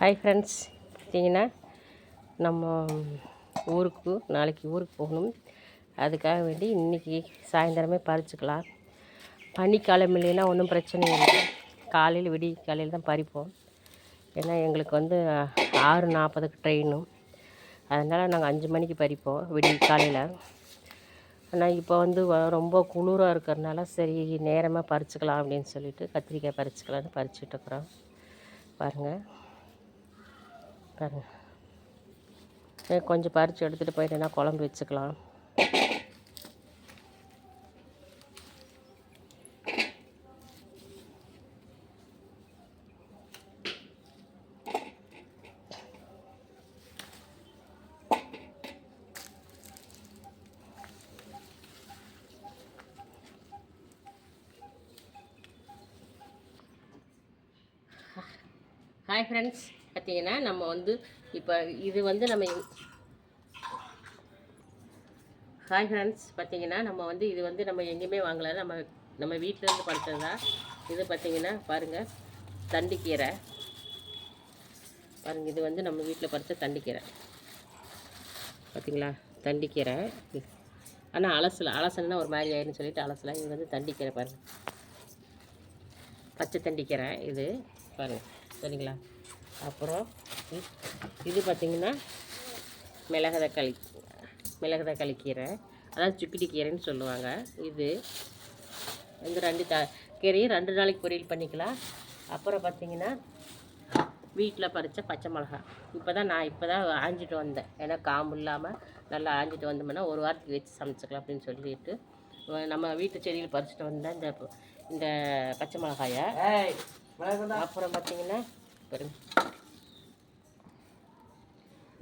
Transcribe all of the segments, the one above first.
Hi friends பார்த்தீங்கன்னா நம்ம ஊருக்கு நாளைக்கு ஊருக்கு போகணும். அதுக்காக வேண்டி இன்றைக்கி சாயந்தரமே பறிச்சுக்கலாம். பனிக்காலம் இல்லைன்னா ஒன்றும் பிரச்சனை இல்லை. காலையில் விடிய காலையில் தான் பறிப்போம். ஏன்னா எங்களுக்கு வந்து ஆறு நாற்பதுக்கு ட்ரெயினும் அதனால் நாங்கள் அஞ்சு மணிக்கு பறிப்போம் விடிய காலையில். ஆனால் இப்போ வந்து ரொம்ப குளிராக இருக்கிறதுனால சரி நேரமாக பறிச்சுக்கலாம் அப்படின்னு சொல்லிட்டு கத்திரிக்காய் பறிச்சுக்கலான்னு பறிச்சுட்டு இருக்கிறோம். பாருங்கள் பாருங்கள் கொஞ்சம் பறித்து எடுத்துகிட்டு போயிட்டேன்னா குழம்பு வச்சுக்கலாம். ஹாய் ஃப்ரெண்ட்ஸ் பார்த்தீங்கன்னா நம்ம வந்து இப்போ இது வந்து நம்ம ஹாய் ஃப்ரெண்ட்ஸ் பார்த்தீங்கன்னா நம்ம வந்து இது வந்து நம்ம எங்கேயுமே வாங்கலை. நம்ம நம்ம வீட்டிலேருந்து படுத்தது தான் இது பார்த்தீங்கன்னா பாருங்கள் தண்டிக்கீரை. பாருங்கள் இது வந்து நம்ம வீட்டில் பறித்த தண்டிக்கீரை. பார்த்தீங்களா? தண்டிக்கீரை. ஆனால் அலசல அலசல்னா ஒரு மாதிரி ஆயிடுன்னு சொல்லிட்டு அலசலை. இது வந்து தண்டிக்கீரை பாருங்கள் பச்சை தண்டிக்கீரை இது. பாருங்கள் சரிங்களா? அப்புறம் இது பார்த்திங்கன்னா மிளகதக்களி மிளகதக்களி கீரை. அதாவது சுக்கிடி கீரைன்னு சொல்லுவாங்க. இது இந்த ரெண்டு த கீரையும் ரெண்டு நாளைக்கு பொரியல் பண்ணிக்கலாம். அப்புறம் பார்த்திங்கன்னா வீட்டில் பறித்த பச்சை மிளகா. இப்போ தான் நான் இப்போ தான் ஆஞ்சிட்டு வந்தேன். ஏன்னா காம்பு இல்லாமல் நல்லா ஆஞ்சிட்டு வந்தோம்னா ஒரு வாரத்துக்கு வச்சு சமைச்சிக்கலாம் அப்படின்னு சொல்லிட்டு நம்ம வீட்டு செடியில் பறிச்சுட்டு வந்தேன் இந்த இந்த பச்சை மிளகாயை அப்புறம் பார்த்தீங்கன்னா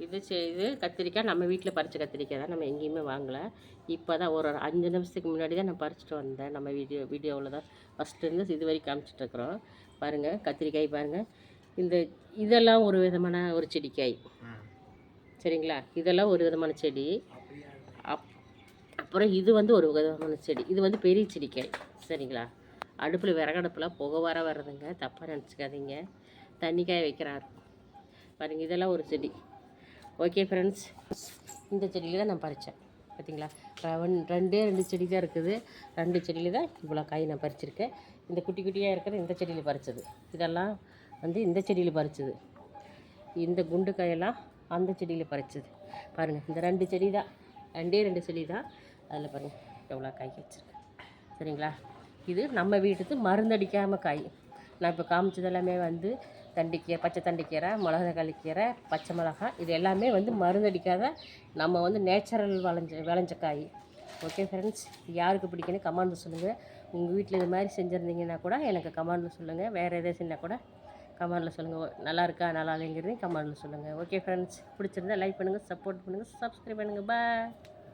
இது செய்து கத்திரிக்காய் நம்ம வீட்டில் பறித்த கத்திரிக்காய் தான். நம்ம எங்கேயுமே வாங்கலை. இப்போ தான் ஒரு ஒரு அஞ்சு நிமிஷத்துக்கு முன்னாடி தான் நான் பறிச்சுட்டு வந்தேன். நம்ம வீடியோ வீடியோவில் தான் ஃபஸ்ட்டுருந்து இது வரைக்கும் காமிச்சிட்ருக்குறோம் பாருங்கள் கத்திரிக்காய் பாருங்கள் இந்த இதெல்லாம் ஒரு விதமான ஒரு செடிக்காய். சரிங்களா? இதெல்லாம் ஒரு விதமான செடி. அப் அப்புறம் இது வந்து ஒரு விதமான செடி. இது வந்து பெரிய செடிக்காய். சரிங்களா? அடுப்பில் விறகடுப்பில் புகை வர வர்றதுங்க. தப்பாக நினச்சிக்காதீங்க. தண்ணி காய வைக்கிறார். பாருங்க இதெல்லாம் ஒரு செடி. ஓகே ஃப்ரெண்ட்ஸ் இந்த செடியில் தான் நான் பறித்தேன் பார்த்தீங்களா ரெவன்- ரெண்டே ரெண்டு செடி தான் இருக்குது. ரெண்டு செடியில் தான் இவ்வளோ காய் நான் பறிச்சிருக்கேன். இந்த குட்டி குட்டியாக இருக்கிற இந்த செடியில் பறிச்சது. இதெல்லாம் வந்து இந்த செடியில் பறிச்சது. இந்த குண்டு காயெல்லாம் அந்த செடியில் பறித்தது பாருங்கள் இந்த ரெண்டு செடி தான். ரெண்டே ரெண்டு செடி தான். அதில் பாருங்கள் எவ்வளோ காய் வச்சுருக்கேன். சரிங்களா? இது நம்ம வீட்டுக்கு மருந்தடிக்காமல் காய். நான் இப்போ காமிச்சது எல்லாமே வந்து தண்டிக்கீரை பச்சை தண்டிக்கீரை மிளகாய் கீரை பச்சை மிளகாய் இது எல்லாமே வந்து மருந்தடிக்காத நம்ம வந்து நேச்சுரல் விளைஞ்ச விளைஞ்ச காய். ஓகே ஃப்ரெண்ட்ஸ் யாருக்கு பிடிக்குன்னு கமாண்ட் சொல்லுங்கள் உங்கள் வீட்டில் இது மாதிரி செஞ்சுருந்தீங்கன்னா கூட எனக்கு கமெண்டில் சொல்லுங்கள் வேறு எதாவது செஞ்சால் கூட கமெண்டில் சொல்லுங்கள் நல்லா இருக்கா நல்லா இல்லைங்கிறது கமெண்டில் சொல்லுங்கள் ஓகே ஃப்ரெண்ட்ஸ் பிடிச்சிருந்தா லைக் பண்ணுங்கள் சப்போர்ட் பண்ணுங்கள் சப்ஸ்கிரைப் பண்ணுங்கள் பாய்